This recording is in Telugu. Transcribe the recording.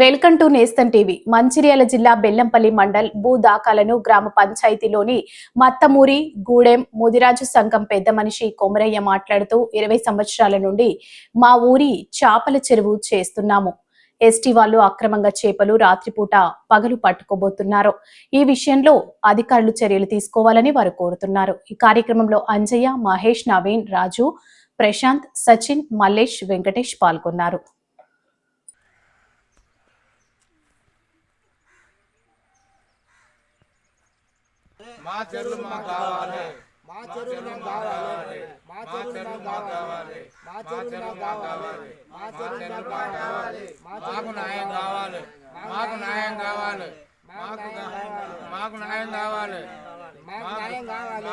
Welcome to Nestham TV. Mancherial జిల్లా బెల్లంపల్లి మండల్ భూ దాఖలను గ్రామ పంచాయతీలోని మత్తమూరి గూడెం ముదిరాజు సంఘం పెద్ద మనిషి కొమరయ్య మాట్లాడుతూ ఇరవై సంవత్సరాల నుండి మా ఊరి చేపల చెరువు చేస్తున్నాము. ఎస్టీ వాళ్ళు అక్రమంగా చేపలు రాత్రిపూట పగలు పట్టుకోబోతున్నారు. ఈ విషయంలో అధికారులు చర్యలు తీసుకోవాలని వారు కోరుతున్నారు. ఈ కార్యక్రమంలో అంజయ్య మహేష్ నవీన్ రాజు ప్రశాంత్ సచిన్ మల్లేష్ వెంకటేష్ పాల్గొన్నారు. మా చెరువులు మాకు కావాలి. మా చెరువులు మాకు కావాలి. మా చెరువులు మాకు కావాలి. మా చెరువులు మాకు కావాలి. మా చెరువులు మాకు కావాలి. మాకు న్యాయం కావాలి. మాకు న్యాయం కావాలి. మాకు మాకు న్యాయం కావాలి. మాకు న్యాయం కావాలి.